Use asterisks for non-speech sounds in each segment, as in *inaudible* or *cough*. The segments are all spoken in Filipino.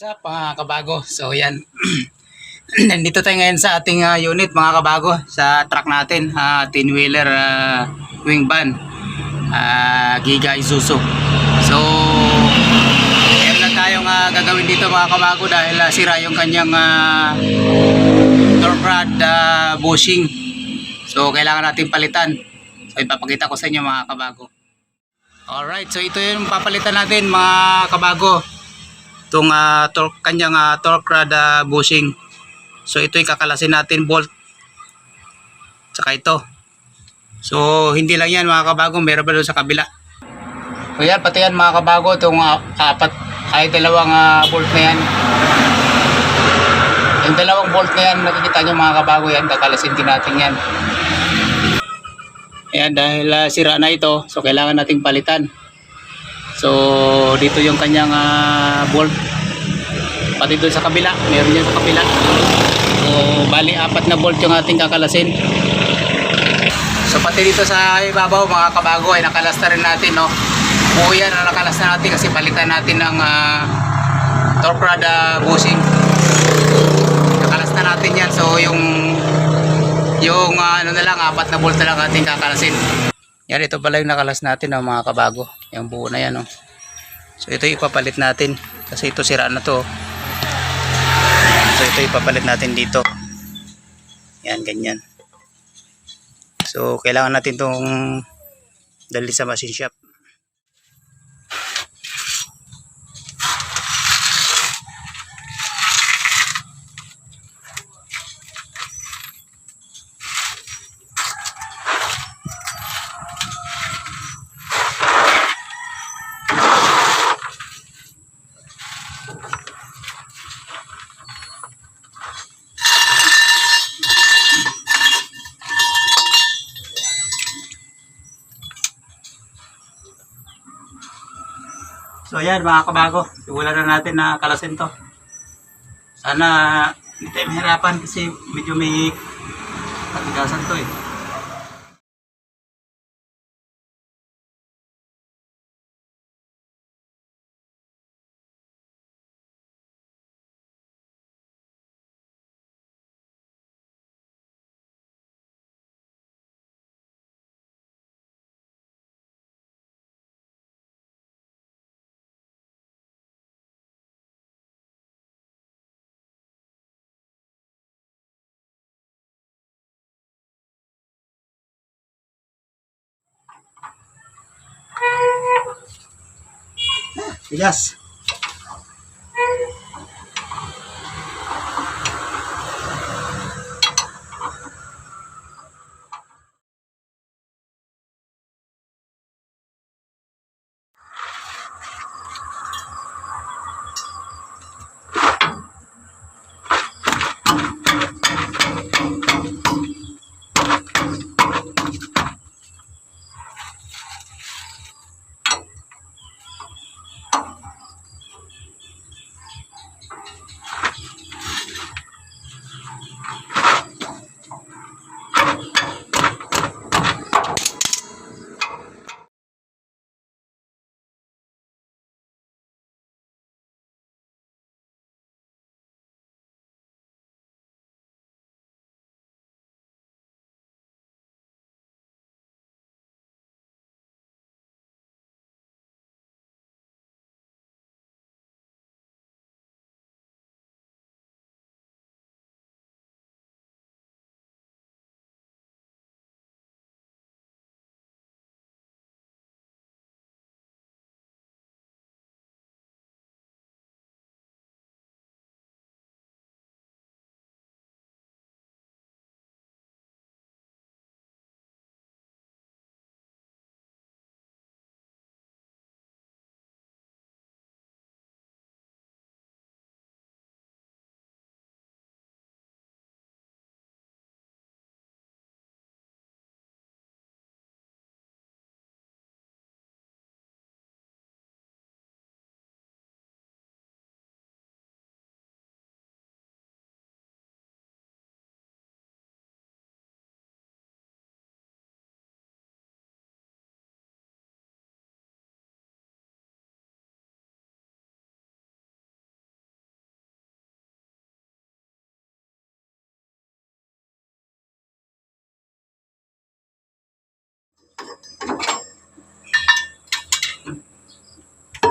What's up mga kabago? So yan. *clears throat* Nandito tayo ngayon sa ating ah, unit mga kabago sa truck natin, uh, ah, wing van. ah, Giga Isuzu. So meron lang tayong ah, gagawin dito mga kabago dahil ah, sira yung kanyang uh, door rod ah, bushing. So kailangan natin palitan. So ipapakita ko sa inyo mga kabago. Alright, so ito yung papalitan natin mga kabago itong uh, torque, kanyang uh, torque rod ah, bushing. So ito kakalasin natin bolt. Saka ito. So hindi lang yan mga kabago, meron pa doon sa kabila. So yan, pati yan mga kabago, itong ah, apat, ay dalawang ah, bolt na yan. Yung dalawang bolt na yan, nakikita nyo mga kabago yan, kakalasin din natin yan. Ayan, dahil ah, sira na ito, so kailangan nating palitan. So, dito yung kanyang ah, bolt. Pati doon sa kabila, meron yan sa kabila. So, bali apat na bolt yung ating kakalasin. So, pati dito sa ibabaw mga kabago ay nakalasta rin natin, no? Buo yan na nakalasta natin kasi palitan natin ng uh, torque rod ah, bushing. Nakalasta natin yan. So, yung yung ah, ano na lang, apat na bolt na lang ating kakalasin. Yan, ito pala yung nakalas natin, oh, mga kabago. Yung buo na yan, oh. So, ito ipapalit natin. Kasi ito sira na to. So, ito ipapalit natin dito. Yan, ganyan. So, kailangan natin tong dali sa machine shop. So, ayan, mga kabago. Simulan na natin na kalasin to. Sana hindi tayo mahirapan kasi medyo may katigasan to eh. Yes.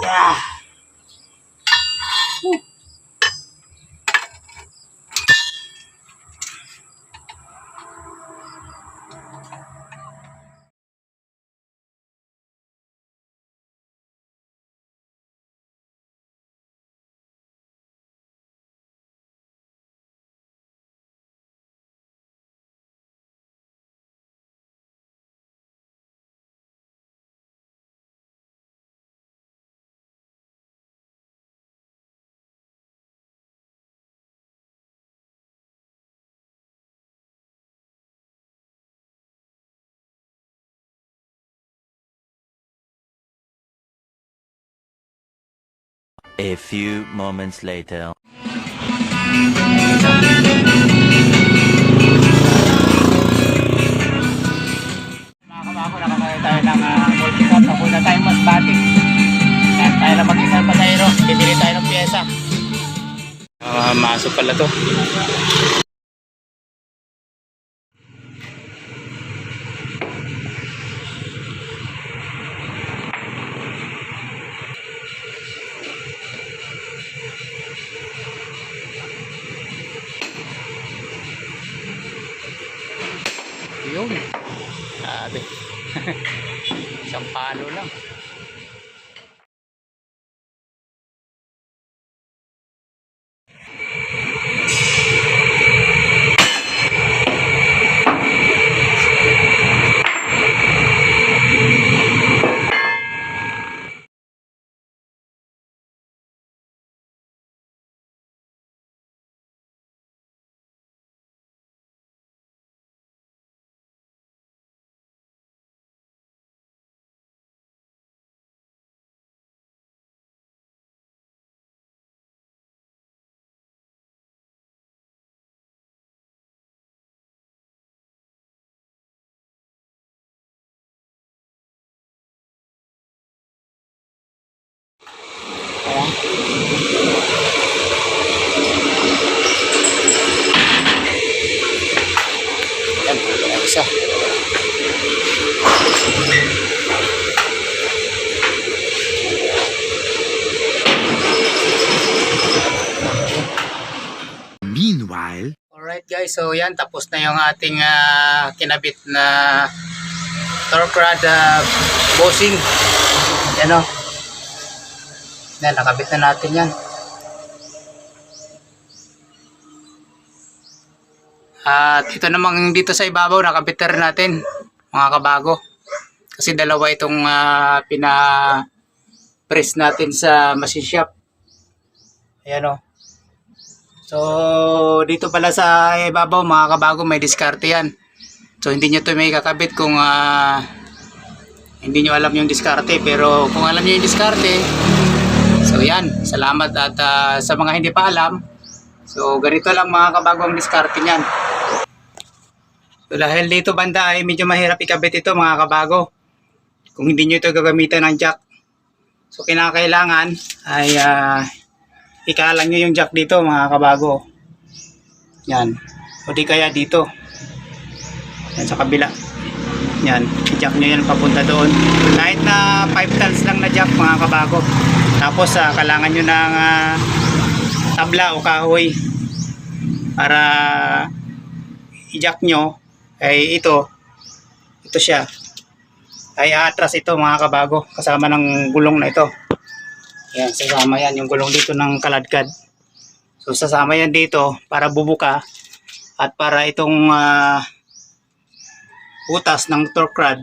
Yeah. A few moments later. Pyesa. Ah, masok pala to. Yun. Sabi. *laughs* Isang palo lang. Kaya, yan, yan isa. Meanwhile, Alright guys, so yan, tapos na yung ating ah, kinabit na torque rod ah, bossing. Yan o. Yan, nakabit na natin yan. At ito namang dito sa ibabaw, nakabit na natin, mga kabago. Kasi dalawa itong ah, pina-press natin sa machine shop. Ayan o. So, dito pala sa ibabaw, mga kabago, may diskarte yan. So, hindi nyo to may kakabit kung ah, hindi nyo alam yung diskarte. Pero kung alam nyo yung diskarte, so yan, salamat. At ah, sa mga hindi pa alam, so ganito lang mga kabago ang diskarte niyan. So, dahil dito banda ay medyo mahirap ikabit ito mga kabago. Kung hindi nyo ito gagamitan ng jack. So, kinakailangan ay ah, ikalang nyo yung jack dito mga kabago. Yan. O di kaya dito. Yan sa kabila. Yan. I-jack nyo yan papunta doon. Kahit na 5 tons lang na jack mga kabago. Tapos uh, kalangan nyo ng ah, tabla o kahoy para i-jack nyo. Ay ito. Ito siya. Ay atras ito mga kabago. Kasama ng gulong na ito. Yan, sasama yan. Yung gulong dito ng kaladkad. So sasama yan dito para bubuka at para itong ah, butas ng torque rod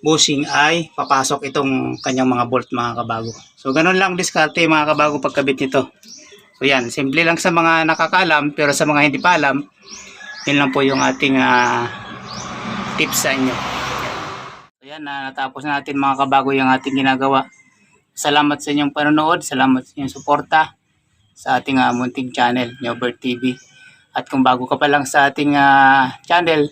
bushing ay papasok itong kanyang mga bolt mga kabago. So ganun lang diskarte mga kabago pagkabit nito. So yan, simple lang sa mga nakakaalam pero sa mga hindi pa alam, yun lang po yung ating ah, tips sa inyo. So yan, na natapos na natin mga kabago yung ating ginagawa. Salamat sa inyong panonood, salamat sa inyong suporta sa ating ah, munting channel, Newbert TV. At kung bago ka pa lang sa ating ah, channel,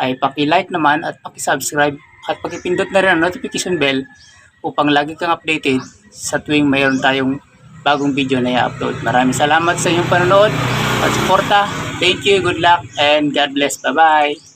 ay paki-like naman at paki-subscribe at paki-pindot na rin ang notification bell upang lagi kang updated sa tuwing mayroon tayong bagong video na i-upload. Maraming salamat sa inyong panonood at suporta. Thank you, good luck, and God bless. Bye-bye!